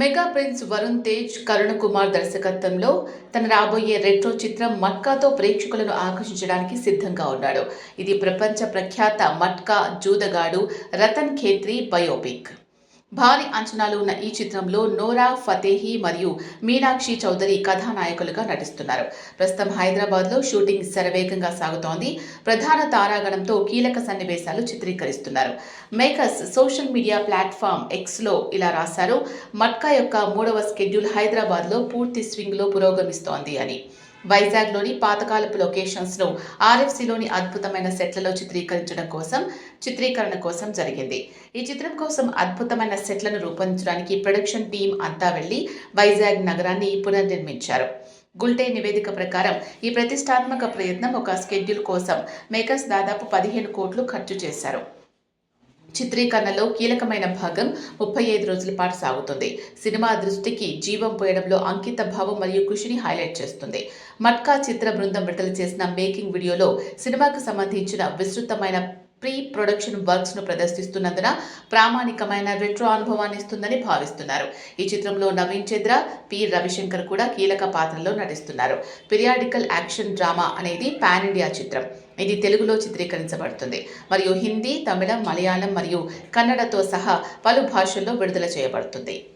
Mega prince Varun Tej Karun Kumar దర్శకత్వంలో తన రాబోయే రెట్రో చిత్రం మట్కాతో ప్రేక్షకులను ఆకర్షించడానికి సిద్ధంగా ఉన్నాడు. ఇది ప్రపంచ ప్రఖ్యాత మట్కా జూదగాడు రతన్ ఖేత్రి బయోపిక్. భారీ అంచనాలు ఉన్న ఈ చిత్రంలో నోరా ఫతేహి మరియు మీనాక్షి చౌదరి కథానాయకులుగా నటిస్తున్నారు. ప్రస్తుతం హైదరాబాద్లో షూటింగ్ శరవేగంగా సాగుతోంది. ప్రధాన తారాగణంతో కీలక సన్నివేశాలు చిత్రీకరిస్తున్నారు. మేకర్స్ సోషల్ మీడియా ప్లాట్ఫామ్ ఎక్స్లో ఇలా రాశారు మట్కా యొక్క మూడవ స్కెడ్యూల్ హైదరాబాద్లో పూర్తి స్వింగ్లో పురోగమిస్తోంది అని. వైజాగ్లోని పాతకాలపు లొకేషన్స్ను ఆర్ఎఫ్సిలోని అద్భుతమైన సెట్లలో చిత్రీకరించడం కోసం చిత్రీకరణ కోసం జరిగింది. ఈ చిత్రం కోసం అద్భుతమైన సెట్లను రూపొందించడానికి ప్రొడక్షన్ టీం అంతా వెళ్ళి వైజాగ్ నగరాన్ని పునర్నిర్మించారు. గుల్టే నివేదిక ప్రకారం ఈ ప్రతిష్టాత్మక ప్రయత్నం ఒక స్కెడ్యూల్ కోసం మేకర్స్ దాదాపు పదిహేను కోట్లు ఖర్చు చేశారు. చిత్రీకరణలో కీలకమైన భాగం ముప్పై ఐదు రోజుల పాటు సాగుతుంది. సినిమా దృష్టికి జీవం పోయడంలో అంకిత భావం మరియు కృషిని హైలైట్ చేస్తుంది. మట్కా చిత్ర బృందం విడుదల చేసిన మేకింగ్ వీడియోలో సినిమాకు సంబంధించిన విస్తృతమైన ప్రీ ప్రొడక్షన్ వర్క్స్ను ప్రదర్శిస్తున్నందున ప్రామాణికమైన రెట్రో అనుభవాన్ని ఇస్తుందని భావిస్తున్నారు. ఈ చిత్రంలో నవీన్ చంద్ర పి రవిశంకర్ కూడా కీలక పాత్రలో నటిస్తున్నారు. పిరియాడికల్ యాక్షన్ డ్రామా అనేది పాన్ ఇండియా చిత్రం. ఇది తెలుగులో చిత్రీకరించబడుతుంది. మరియు హిందీ తమిళం మలయాళం మరియు కన్నడతో సహా పలు భాషల్లో విడుదల చేయబడుతుంది.